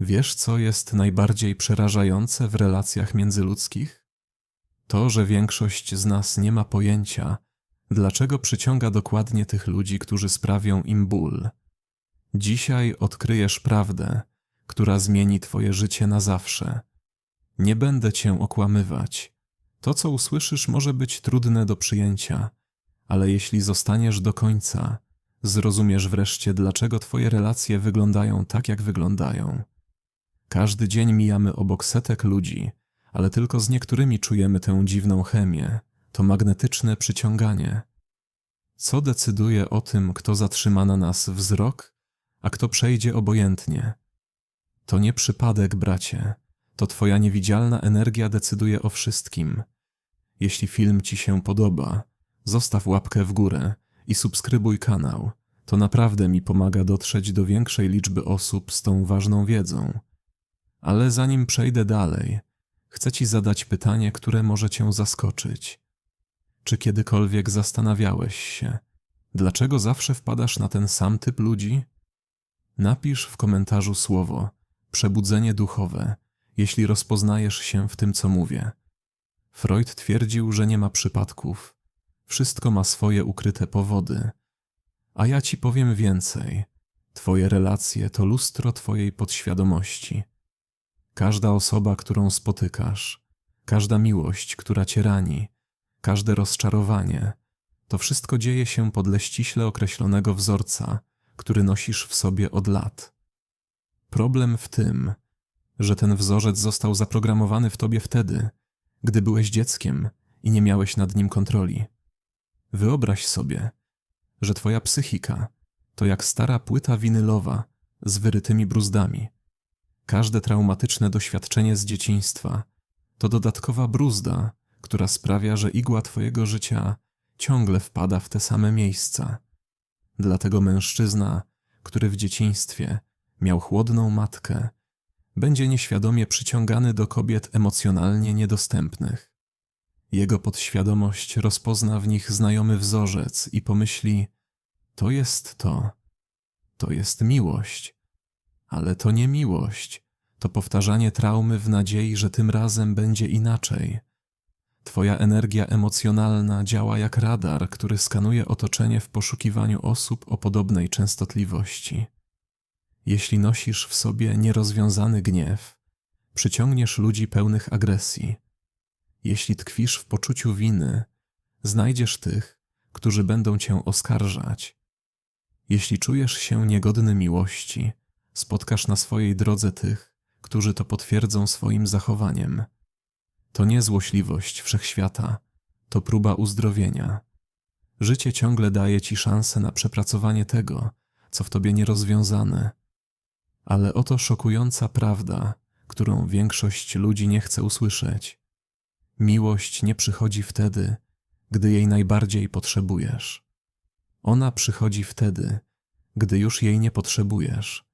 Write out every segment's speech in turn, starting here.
Wiesz, co jest najbardziej przerażające w relacjach międzyludzkich? To, że większość z nas nie ma pojęcia, dlaczego przyciąga dokładnie tych ludzi, którzy sprawią im ból. Dzisiaj odkryjesz prawdę, która zmieni Twoje życie na zawsze. Nie będę Cię okłamywać. To, co usłyszysz, może być trudne do przyjęcia, ale jeśli zostaniesz do końca, zrozumiesz wreszcie, dlaczego Twoje relacje wyglądają tak, jak wyglądają. Każdy dzień mijamy obok setek ludzi, ale tylko z niektórymi czujemy tę dziwną chemię, to magnetyczne przyciąganie. Co decyduje o tym, kto zatrzyma na nas wzrok, a kto przejdzie obojętnie? To nie przypadek, bracie. To Twoja niewidzialna energia decyduje o wszystkim. Jeśli film Ci się podoba, zostaw łapkę w górę i subskrybuj kanał. To naprawdę mi pomaga dotrzeć do większej liczby osób z tą ważną wiedzą. Ale zanim przejdę dalej, chcę Ci zadać pytanie, które może Cię zaskoczyć. Czy kiedykolwiek zastanawiałeś się, dlaczego zawsze wpadasz na ten sam typ ludzi? Napisz w komentarzu słowo przebudzenie duchowe, jeśli rozpoznajesz się w tym, co mówię. Freud twierdził, że nie ma przypadków. Wszystko ma swoje ukryte powody. A ja ci powiem więcej. Twoje relacje to lustro Twojej podświadomości. Każda osoba, którą spotykasz, każda miłość, która Cię rani, każde rozczarowanie, to wszystko dzieje się podle ściśle określonego wzorca, który nosisz w sobie od lat. Problem w tym, że ten wzorzec został zaprogramowany w tobie wtedy, gdy byłeś dzieckiem i nie miałeś nad nim kontroli. Wyobraź sobie, że twoja psychika to jak stara płyta winylowa z wyrytymi bruzdami. Każde traumatyczne doświadczenie z dzieciństwa to dodatkowa bruzda, która sprawia, że igła twojego życia ciągle wpada w te same miejsca. Dlatego mężczyzna, który w dzieciństwie miał chłodną matkę, będzie nieświadomie przyciągany do kobiet emocjonalnie niedostępnych. Jego podświadomość rozpozna w nich znajomy wzorzec i pomyśli: To jest to, to jest miłość. Ale to nie miłość, to powtarzanie traumy w nadziei, że tym razem będzie inaczej. Twoja energia emocjonalna działa jak radar, który skanuje otoczenie w poszukiwaniu osób o podobnej częstotliwości. Jeśli nosisz w sobie nierozwiązany gniew, przyciągniesz ludzi pełnych agresji. Jeśli tkwisz w poczuciu winy, znajdziesz tych, którzy będą cię oskarżać. Jeśli czujesz się niegodny miłości, spotkasz na swojej drodze tych, którzy to potwierdzą swoim zachowaniem. To nie złośliwość wszechświata, to próba uzdrowienia. Życie ciągle daje ci szansę na przepracowanie tego, co w tobie nierozwiązane ale oto szokująca prawda, którą większość ludzi nie chce usłyszeć. Miłość nie przychodzi wtedy, gdy jej najbardziej potrzebujesz. Ona przychodzi wtedy, gdy już jej nie potrzebujesz.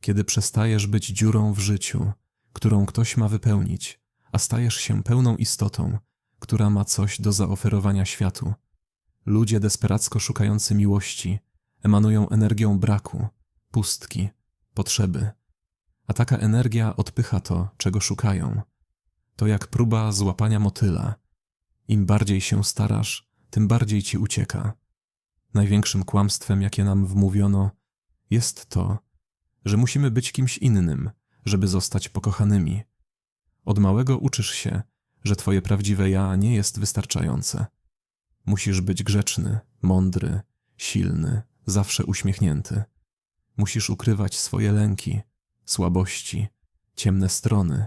Kiedy przestajesz być dziurą w życiu, którą ktoś ma wypełnić, a stajesz się pełną istotą, która ma coś do zaoferowania światu. Ludzie desperacko szukający miłości emanują energią braku, pustki, potrzeby, a taka energia odpycha to, czego szukają. To jak próba złapania motyla. Im bardziej się starasz, tym bardziej ci ucieka. Największym kłamstwem, jakie nam wmówiono, jest to, że musimy być kimś innym, żeby zostać pokochanymi. Od małego uczysz się, że twoje prawdziwe ja nie jest wystarczające. Musisz być grzeczny, mądry, silny, zawsze uśmiechnięty. Musisz ukrywać swoje lęki, słabości, ciemne strony.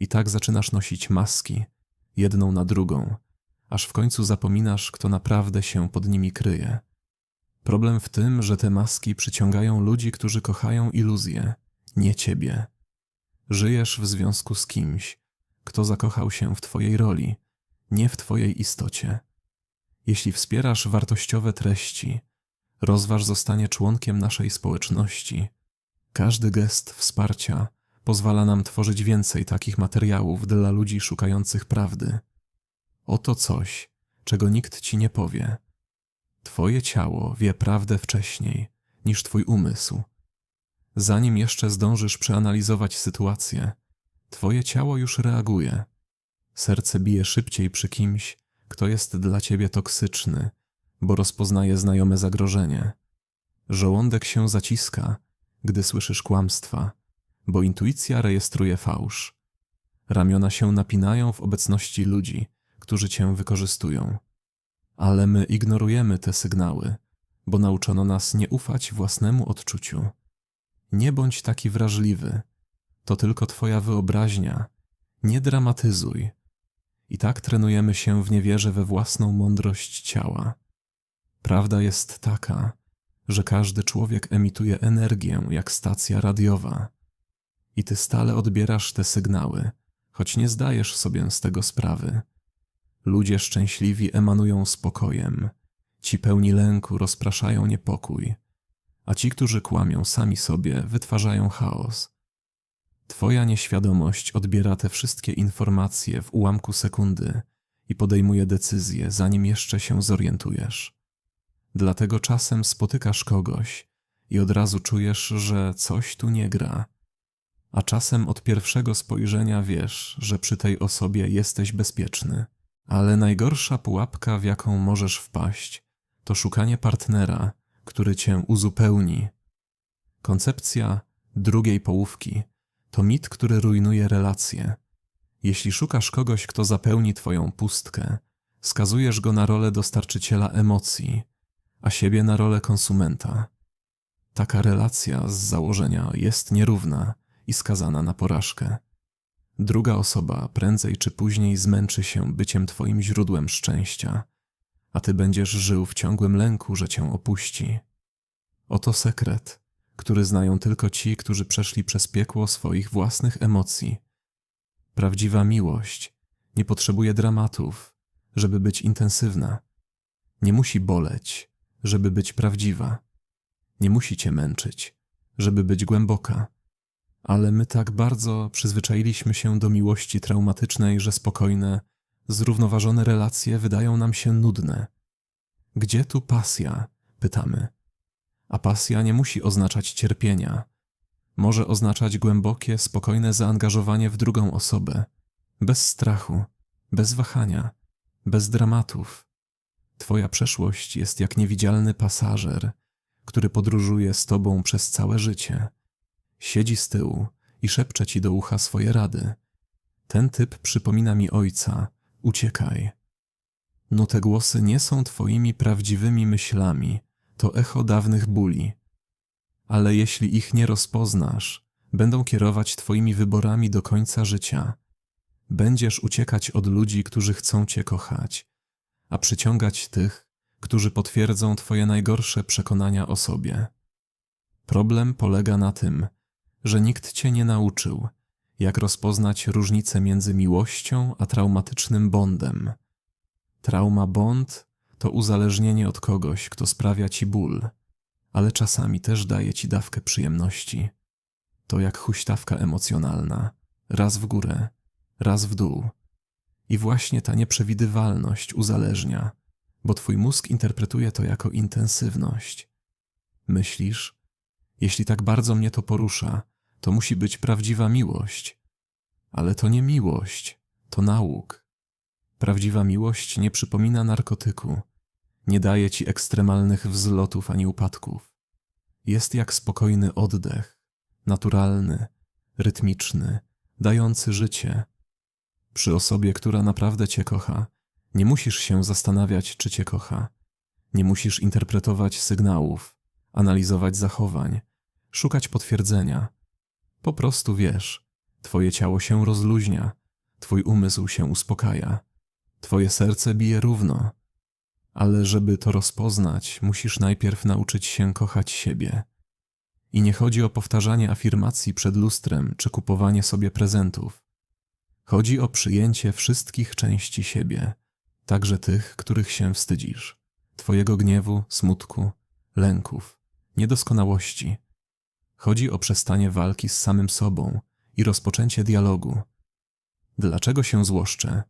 I tak zaczynasz nosić maski, jedną na drugą, aż w końcu zapominasz, kto naprawdę się pod nimi kryje. Problem w tym, że te maski przyciągają ludzi, którzy kochają iluzję, nie ciebie. Żyjesz w związku z kimś, kto zakochał się w twojej roli, nie w twojej istocie. Jeśli wspierasz wartościowe treści, Rozważ zostanie członkiem naszej społeczności. Każdy gest wsparcia pozwala nam tworzyć więcej takich materiałów dla ludzi szukających prawdy. Oto coś, czego nikt ci nie powie. Twoje ciało wie prawdę wcześniej niż twój umysł. Zanim jeszcze zdążysz przeanalizować sytuację, twoje ciało już reaguje. Serce bije szybciej przy kimś, kto jest dla ciebie toksyczny, bo rozpoznaje znajome zagrożenie. Żołądek się zaciska, gdy słyszysz kłamstwa, bo intuicja rejestruje fałsz. Ramiona się napinają w obecności ludzi, którzy cię wykorzystują. Ale my ignorujemy te sygnały, bo nauczono nas nie ufać własnemu odczuciu. Nie bądź taki wrażliwy. To tylko twoja wyobraźnia. Nie dramatyzuj. I tak trenujemy się w niewierze we własną mądrość ciała. Prawda jest taka, że każdy człowiek emituje energię jak stacja radiowa. I ty stale odbierasz te sygnały, choć nie zdajesz sobie z tego sprawy. Ludzie szczęśliwi emanują spokojem, ci pełni lęku rozpraszają niepokój, a ci, którzy kłamią sami sobie, wytwarzają chaos. Twoja nieświadomość odbiera te wszystkie informacje w ułamku sekundy i podejmuje decyzję, zanim jeszcze się zorientujesz. Dlatego czasem spotykasz kogoś i od razu czujesz, że coś tu nie gra. A czasem od pierwszego spojrzenia wiesz, że przy tej osobie jesteś bezpieczny. Ale najgorsza pułapka, w jaką możesz wpaść, to szukanie partnera, który cię uzupełni. Koncepcja drugiej połówki to mit, który rujnuje relacje. Jeśli szukasz kogoś, kto zapełni twoją pustkę, skazujesz go na rolę dostarczyciela emocji, a siebie na rolę konsumenta. Taka relacja z założenia jest nierówna i skazana na porażkę. Druga osoba prędzej czy później zmęczy się byciem twoim źródłem szczęścia, a ty będziesz żył w ciągłym lęku, że cię opuści. Oto sekret, który znają tylko ci, którzy przeszli przez piekło swoich własnych emocji. Prawdziwa miłość nie potrzebuje dramatów, żeby być intensywna. Nie musi boleć, żeby być prawdziwa. Nie musi cię męczyć, żeby być głęboka. Ale my tak bardzo przyzwyczailiśmy się do miłości traumatycznej, że spokojne, zrównoważone relacje wydają nam się nudne. Gdzie tu pasja? pytamy. A pasja nie musi oznaczać cierpienia. Może oznaczać głębokie, spokojne zaangażowanie w drugą osobę, bez strachu, bez wahania, bez dramatów. Twoja przeszłość jest jak niewidzialny pasażer, który podróżuje z tobą przez całe życie. Siedzi z tyłu i szepcze ci do ucha swoje rady. Ten typ przypomina mi ojca. Uciekaj. No te głosy nie są twoimi prawdziwymi myślami, to echo dawnych bóli. Ale jeśli ich nie rozpoznasz, będą kierować twoimi wyborami do końca życia. Będziesz uciekać od ludzi, którzy chcą cię kochać, a przyciągać tych, którzy potwierdzą twoje najgorsze przekonania o sobie. Problem polega na tym, że nikt cię nie nauczył, jak rozpoznać różnicę między miłością a traumatycznym bondem. Trauma bond to uzależnienie od kogoś, kto sprawia ci ból, ale czasami też daje ci dawkę przyjemności. To jak huśtawka emocjonalna, raz w górę, raz w dół. I właśnie ta nieprzewidywalność uzależnia, bo twój mózg interpretuje to jako intensywność. Myślisz, jeśli tak bardzo mnie to porusza, to musi być prawdziwa miłość. Ale to nie miłość, to nauk. Prawdziwa miłość nie przypomina narkotyku, nie daje ci ekstremalnych wzlotów ani upadków. Jest jak spokojny oddech, naturalny, rytmiczny, dający życie. Przy osobie, która naprawdę cię kocha, nie musisz się zastanawiać, czy cię kocha. Nie musisz interpretować sygnałów, analizować zachowań, szukać potwierdzenia. Po prostu wiesz, twoje ciało się rozluźnia, twój umysł się uspokaja, twoje serce bije równo. Ale żeby to rozpoznać, musisz najpierw nauczyć się kochać siebie. I nie chodzi o powtarzanie afirmacji przed lustrem czy kupowanie sobie prezentów. Chodzi o przyjęcie wszystkich części siebie, także tych, których się wstydzisz, twojego gniewu, smutku, lęków, niedoskonałości Chodzi o przestanie walki z samym sobą i rozpoczęcie dialogu. Dlaczego się złoszczę?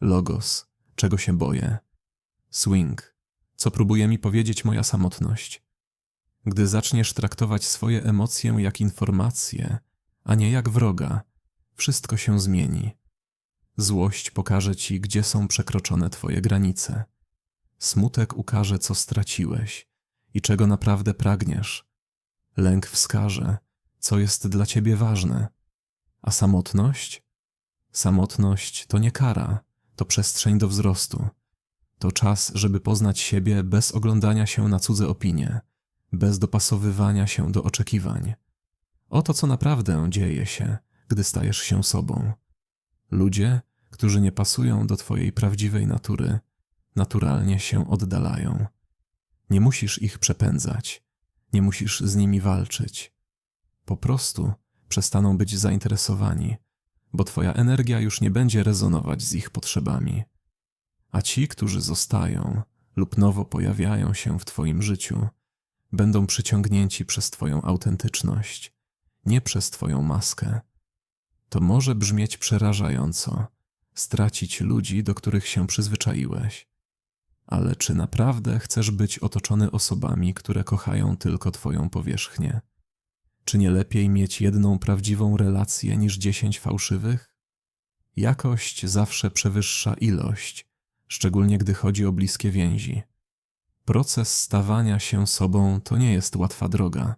Logos, czego się boję? Swing, co próbuje mi powiedzieć moja samotność? Gdy zaczniesz traktować swoje emocje jak informacje, a nie jak wroga, wszystko się zmieni. Złość pokaże ci, gdzie są przekroczone twoje granice. Smutek ukaże, co straciłeś i czego naprawdę pragniesz. Lęk wskaże, co jest dla ciebie ważne. A samotność? Samotność to nie kara, to przestrzeń do wzrostu. To czas, żeby poznać siebie bez oglądania się na cudze opinie, bez dopasowywania się do oczekiwań. Oto co naprawdę dzieje się, gdy stajesz się sobą. Ludzie, którzy nie pasują do Twojej prawdziwej natury, naturalnie się oddalają. Nie musisz ich przepędzać, nie musisz z nimi walczyć. Po prostu przestaną być zainteresowani, bo Twoja energia już nie będzie rezonować z ich potrzebami. A ci, którzy zostają lub nowo pojawiają się w Twoim życiu, będą przyciągnięci przez Twoją autentyczność, nie przez Twoją maskę. To może brzmieć przerażająco, stracić ludzi, do których się przyzwyczaiłeś. Ale czy naprawdę chcesz być otoczony osobami, które kochają tylko Twoją powierzchnię? Czy nie lepiej mieć jedną prawdziwą relację niż dziesięć fałszywych? Jakość zawsze przewyższa ilość, szczególnie gdy chodzi o bliskie więzi. Proces stawania się sobą to nie jest łatwa droga.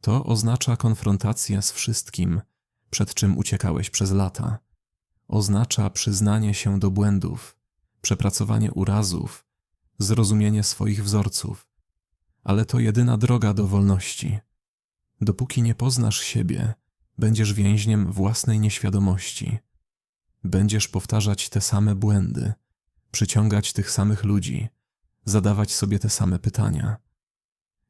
To oznacza konfrontację z wszystkim, przed czym uciekałeś przez lata. Oznacza przyznanie się do błędów, przepracowanie urazów, zrozumienie swoich wzorców. Ale to jedyna droga do wolności. Dopóki nie poznasz siebie, będziesz więźniem własnej nieświadomości. Będziesz powtarzać te same błędy, przyciągać tych samych ludzi, zadawać sobie te same pytania.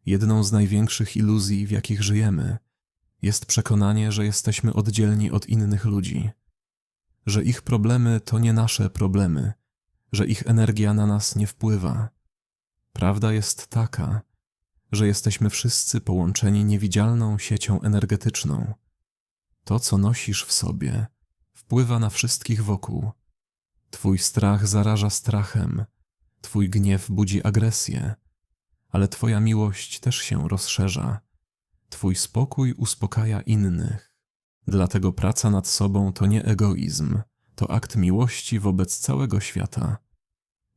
Jedną z największych iluzji, w jakich żyjemy, jest przekonanie, że jesteśmy oddzielni od innych ludzi, że ich problemy to nie nasze problemy, że ich energia na nas nie wpływa. Prawda jest taka, że jesteśmy wszyscy połączeni niewidzialną siecią energetyczną. To, co nosisz w sobie, wpływa na wszystkich wokół. Twój strach zaraża strachem, twój gniew budzi agresję, ale twoja miłość też się rozszerza. Twój spokój uspokaja innych. Dlatego praca nad sobą to nie egoizm, to akt miłości wobec całego świata.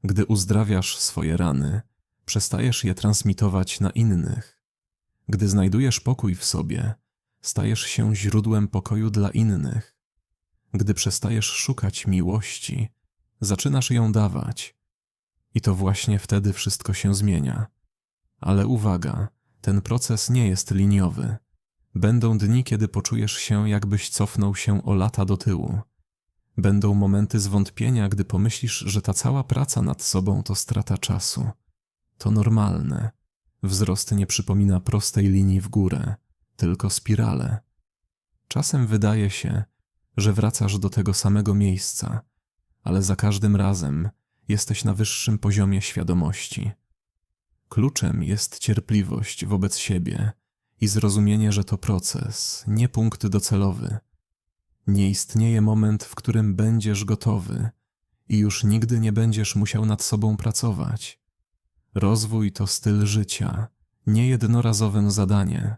Gdy uzdrawiasz swoje rany, przestajesz je transmitować na innych. Gdy znajdujesz pokój w sobie, stajesz się źródłem pokoju dla innych. Gdy przestajesz szukać miłości, zaczynasz ją dawać. I to właśnie wtedy wszystko się zmienia. Ale uwaga, ten proces nie jest liniowy. Będą dni, kiedy poczujesz się, jakbyś cofnął się o lata do tyłu. Będą momenty zwątpienia, gdy pomyślisz, że ta cała praca nad sobą to strata czasu. To normalne. Wzrost nie przypomina prostej linii w górę, tylko spirale. Czasem wydaje się, że wracasz do tego samego miejsca, ale za każdym razem jesteś na wyższym poziomie świadomości. Kluczem jest cierpliwość wobec siebie i zrozumienie, że to proces, nie punkt docelowy. Nie istnieje moment, w którym będziesz gotowy i już nigdy nie będziesz musiał nad sobą pracować. Rozwój to styl życia, nie jednorazowe zadanie.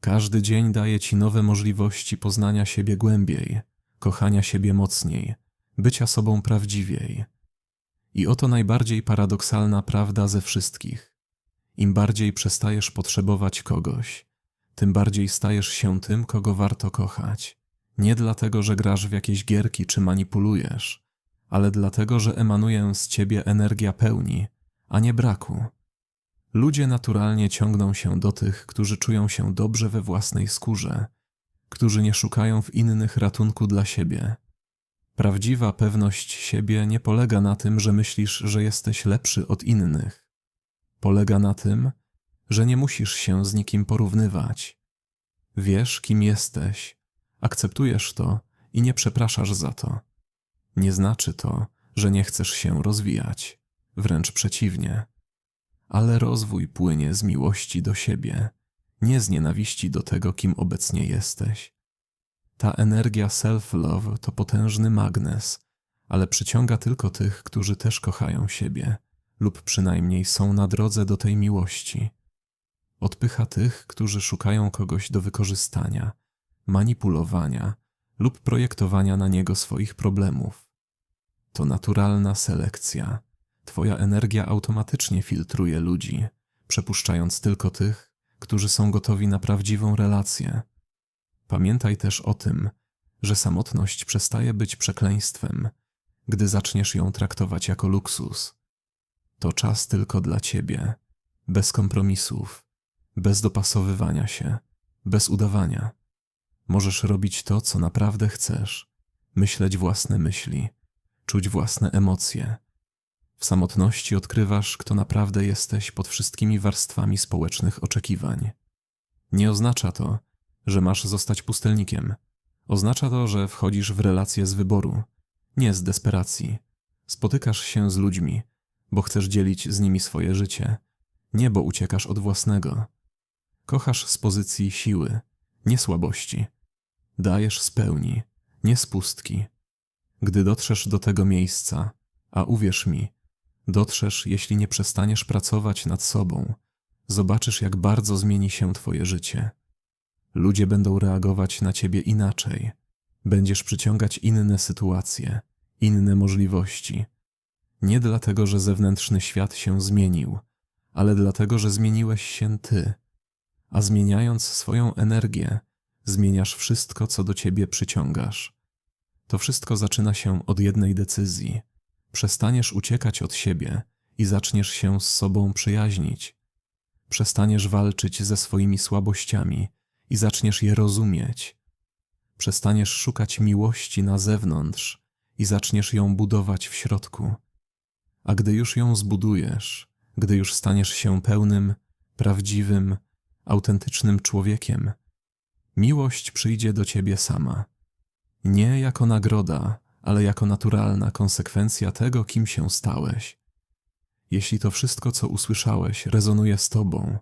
Każdy dzień daje ci nowe możliwości poznania siebie głębiej, kochania siebie mocniej, bycia sobą prawdziwiej. I oto najbardziej paradoksalna prawda ze wszystkich. Im bardziej przestajesz potrzebować kogoś, tym bardziej stajesz się tym, kogo warto kochać. Nie dlatego, że grasz w jakieś gierki czy manipulujesz, ale dlatego, że emanuje z ciebie energia pełni, a nie braku. Ludzie naturalnie ciągną się do tych, którzy czują się dobrze we własnej skórze, którzy nie szukają w innych ratunku dla siebie. Prawdziwa pewność siebie nie polega na tym, że myślisz, że jesteś lepszy od innych. Polega na tym, że nie musisz się z nikim porównywać. Wiesz, kim jesteś, akceptujesz to i nie przepraszasz za to. Nie znaczy to, że nie chcesz się rozwijać, wręcz przeciwnie. Ale rozwój płynie z miłości do siebie, nie z nienawiści do tego, kim obecnie jesteś. Ta energia self-love to potężny magnes, ale przyciąga tylko tych, którzy też kochają siebie lub przynajmniej są na drodze do tej miłości. Odpycha tych, którzy szukają kogoś do wykorzystania, manipulowania lub projektowania na niego swoich problemów. To naturalna selekcja. Twoja energia automatycznie filtruje ludzi, przepuszczając tylko tych, którzy są gotowi na prawdziwą relację. Pamiętaj też o tym, że samotność przestaje być przekleństwem, gdy zaczniesz ją traktować jako luksus. To czas tylko dla ciebie, bez kompromisów, bez dopasowywania się, bez udawania. Możesz robić to, co naprawdę chcesz, myśleć własne myśli, czuć własne emocje. W samotności odkrywasz, kto naprawdę jesteś pod wszystkimi warstwami społecznych oczekiwań. Nie oznacza to, że masz zostać pustelnikiem. Oznacza to, że wchodzisz w relacje z wyboru, nie z desperacji. Spotykasz się z ludźmi, bo chcesz dzielić z nimi swoje życie, nie bo uciekasz od własnego. Kochasz z pozycji siły, nie słabości. Dajesz z pełni, nie z pustki. Gdy dotrzesz do tego miejsca, a uwierz mi, dotrzesz, jeśli nie przestaniesz pracować nad sobą, zobaczysz, jak bardzo zmieni się Twoje życie. Ludzie będą reagować na Ciebie inaczej. Będziesz przyciągać inne sytuacje, inne możliwości. Nie dlatego, że zewnętrzny świat się zmienił, ale dlatego, że zmieniłeś się Ty. A zmieniając swoją energię, zmieniasz wszystko, co do Ciebie przyciągasz. To wszystko zaczyna się od jednej decyzji. Przestaniesz uciekać od siebie i zaczniesz się z sobą przyjaźnić. Przestaniesz walczyć ze swoimi słabościami i zaczniesz je rozumieć. Przestaniesz szukać miłości na zewnątrz i zaczniesz ją budować w środku. A gdy już ją zbudujesz, gdy już staniesz się pełnym, prawdziwym, autentycznym człowiekiem, miłość przyjdzie do ciebie sama. Nie jako nagroda, ale jako naturalna konsekwencja tego, kim się stałeś. Jeśli to wszystko, co usłyszałeś, rezonuje z tobą,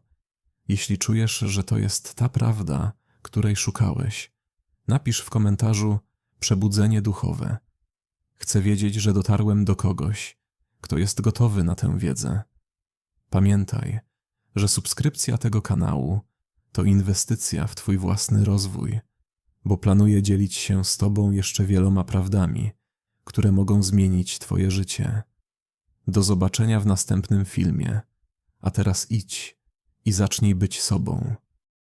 jeśli czujesz, że to jest ta prawda, której szukałeś, napisz w komentarzu przebudzenie duchowe. Chcę wiedzieć, że dotarłem do kogoś, kto jest gotowy na tę wiedzę. Pamiętaj, że subskrypcja tego kanału to inwestycja w Twój własny rozwój, bo planuję dzielić się z Tobą jeszcze wieloma prawdami, które mogą zmienić Twoje życie. Do zobaczenia w następnym filmie, a teraz idź i zacznij być sobą.